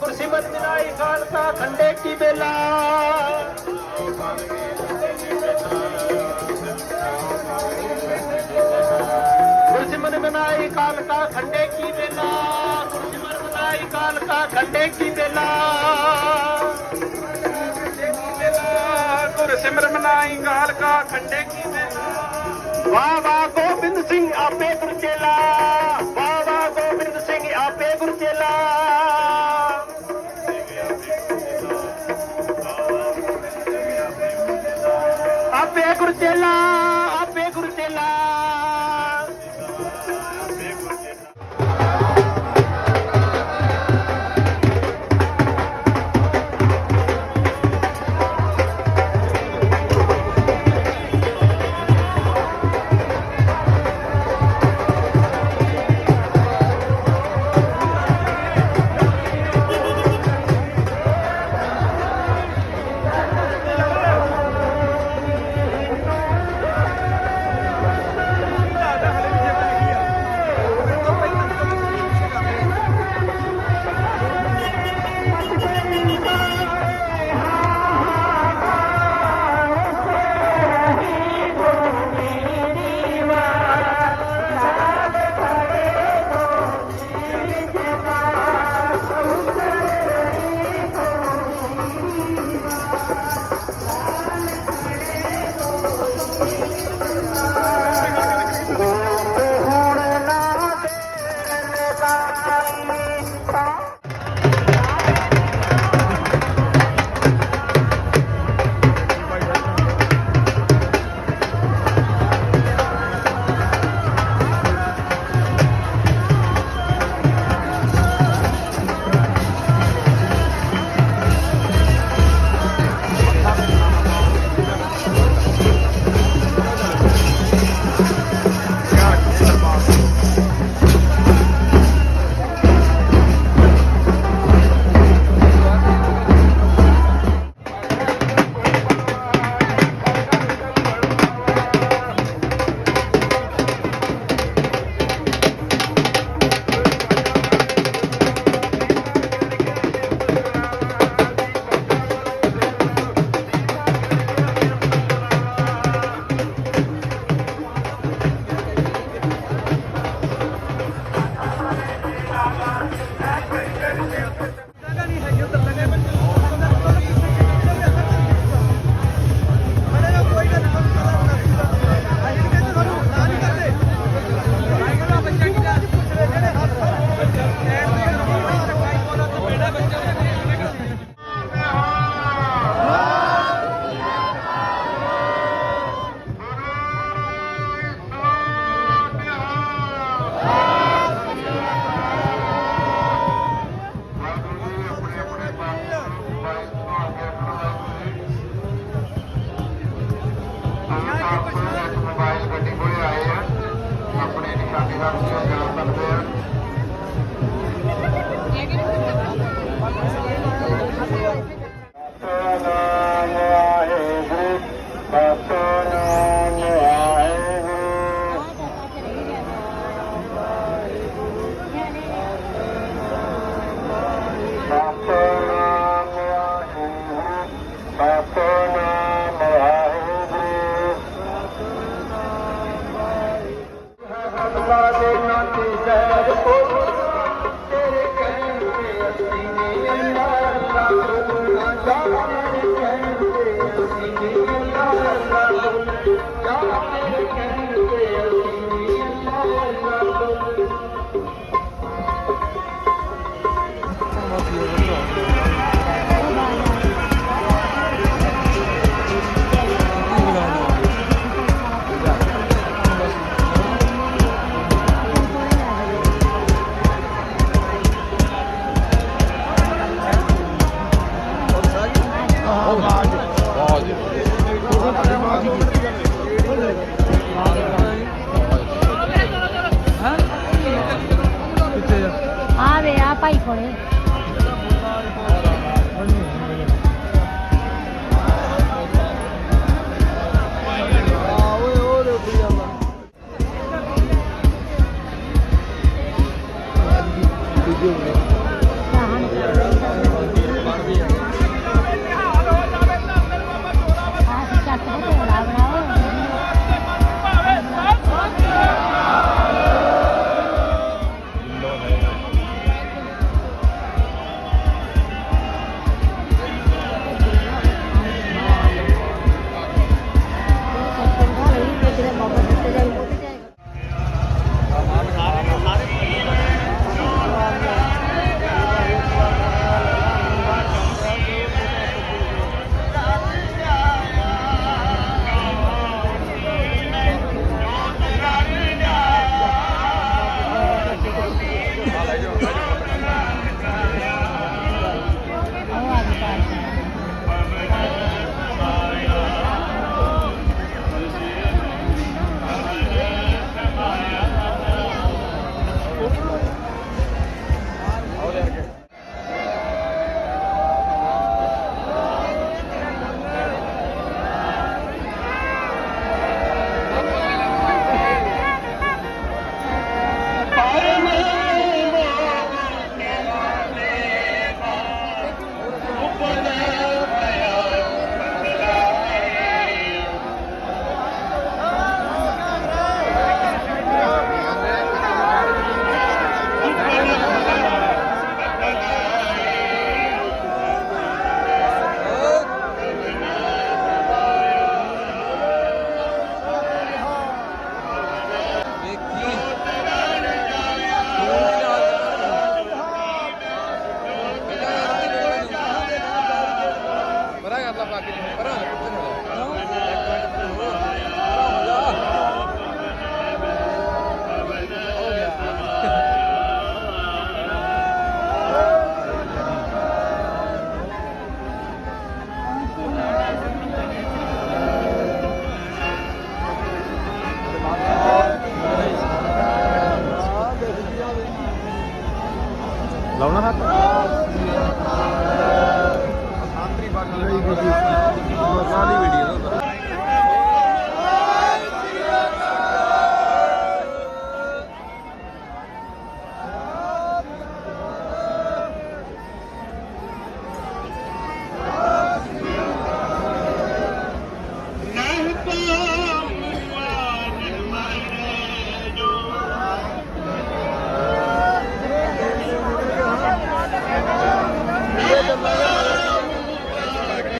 ਗੁਰਸਿਮਰਨ ਮਿਲਾਈ ਖਾਲਸਾ, ਖੰਡੇ ਕੀ ਬੇਲਾ। ਗੁਰਸਿਮਰਨ ਮਿਲਾਈ ਖਾਲਸਾ, ਖੰਡੇ ਕੀ ਬੇਲਾ। ਗੁਰਸਿਮਰਨ ਮਿਲਾਈ ਖਾਲਸਾ, ਖੰਡੇ ਕੀ ਬੇਲਾ। ਗੁਰਸਿਮਰਨ ਮਿਲਾਈ ਖਾਲਸਾ, ਖੰਡੇ ਕੀ ਬੇਲਾ। ਵਾਹ ਵਾਹ, ਗੋਬਿੰਦ ਸਿੰਘ ਆਪੇ ਗੁਰਚੇਲਾ ਆਪੇ ਗੁਰਚੇਲਾ តា ਆਪਣੇ ਨਿਸ਼ਾਨੇ ਦਾ ਤੁਸੀਂ ਜਾ ਸਕਦੇ ਆ। করে เรานะครับ